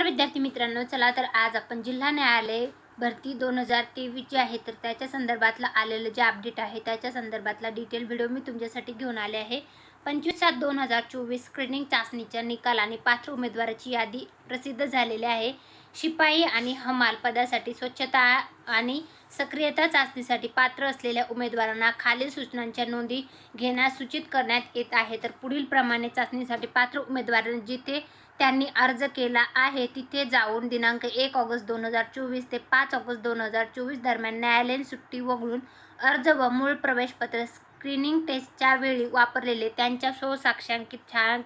नमस्कार विद्यार्थी मित्रांनो चला तर आज आपण जिल्हा न्यायालय भरती दोन हजार तेवीस जे आहे तर त्याच्या संदर्भातलं आलेलं जे अपडेट आहे त्याच्या संदर्भातला डिटेल व्हिडिओ मी तुमच्यासाठी घेऊन आले आहे. पंचवीस सात दोन हजार चोवीस स्क्रीनिंग चाचणीच्या निकाल आणि पात्र उमेदवाराची यादी प्रसिद्ध झालेली आहे. शिपाई आणि हमाल पदासाठी स्वच्छता आणि सक्रियता चाचणीसाठी पात्र असलेल्या उमेदवारांना खालील सूचनांच्या नोंदी घेण्यास सूचित करण्यात येत आहे. तर पुढील प्रमाणे चाचणीसाठी पात्र उमेदवारांनी जिथे त्यांनी अर्ज केला आहे तिथे जाऊन दिनांक एक ऑगस्ट दोन हजार चोवीस ते पाच ऑगस्ट दोन हजार चोवीस दरम्यान न्यायालयीन सुट्टी वगळून अर्ज व मूळ प्रवेशपत्र स्क्रीनिंग टेस्टच्या वेळी वापरलेले त्यांच्या स्वसाक्षांकित छान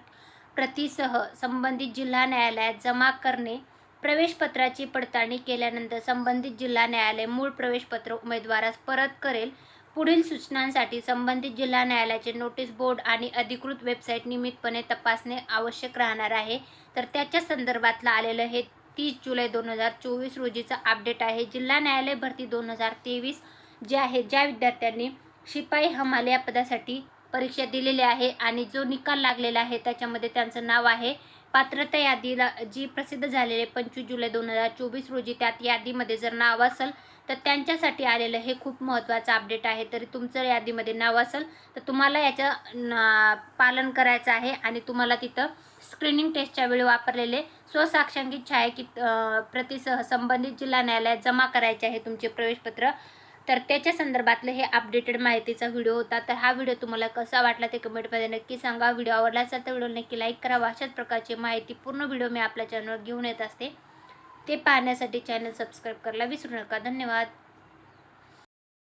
प्रतीसह संबंधित जिल्हा न्यायालयात जमा करणे प्रवेशपत्राची पडताळणी केल्यानंतर संबंधित जिल्हा न्यायालय मूळ प्रवेशपत्र उमेदवारास परत करेल. पुढील सूचनांसाठी संबंधित जिल्हा न्यायालयाचे नोटीस बोर्ड आणि अधिकृत वेबसाईट नियमितपणे तपासणे आवश्यक राहणार आहे. तर त्याच्या संदर्भातलं आलेलं हे तीस जुलै दोन हजार चोवीस रोजीचं अपडेट आहे. जिल्हा न्यायालय भरती दोन हजार तेवीस जे आहे ज्या विद्यार्थ्यांनी शिपाई हमाल या पदासाठी परीक्षा दिलेली आहे आणि जो निकाल लागलेला आहे त्याच्यामध्ये त्यांचं नाव आहे. पात्रता यादीला जी प्रसिद्ध झालेली पंचवीस जुलै दोन हजार चोवीस रोजी त्यात यादीमध्ये जर नाव असेल तर त्यांच्यासाठी आलेलं हे खूप महत्त्वाचं अपडेट आहे. तरी तुमचं यादीमध्ये नाव असेल तर तुम्हाला याचं पालन करायचं आहे आणि तुम्हाला तिथं स्क्रीनिंग टेस्टच्या वेळी वापरलेले स्वसाक्षांकित छायाकित प्रतिसह संबंधित जिल्हा न्यायालयात जमा करायचे आहे तुमचे प्रवेशपत्र. तर त्याच्या संदर्भातलं हे अपडेटेड माहितीचा व्हिडिओ होता. तर हा व्हिडिओ तुम्हाला कसा वाटला ते कमेंटमध्ये नक्की सांगा. व्हिडिओ आवडला असेल तर व्हिडिओ नक्की लाईक करावा अशाच प्रकारची माहिती पूर्ण व्हिडिओ मी आपल्या चॅनलवर घेऊन येत असते. ते पाहण्यासाठी चॅनल सबस्क्राईब करायला विसरू नका. धन्यवाद.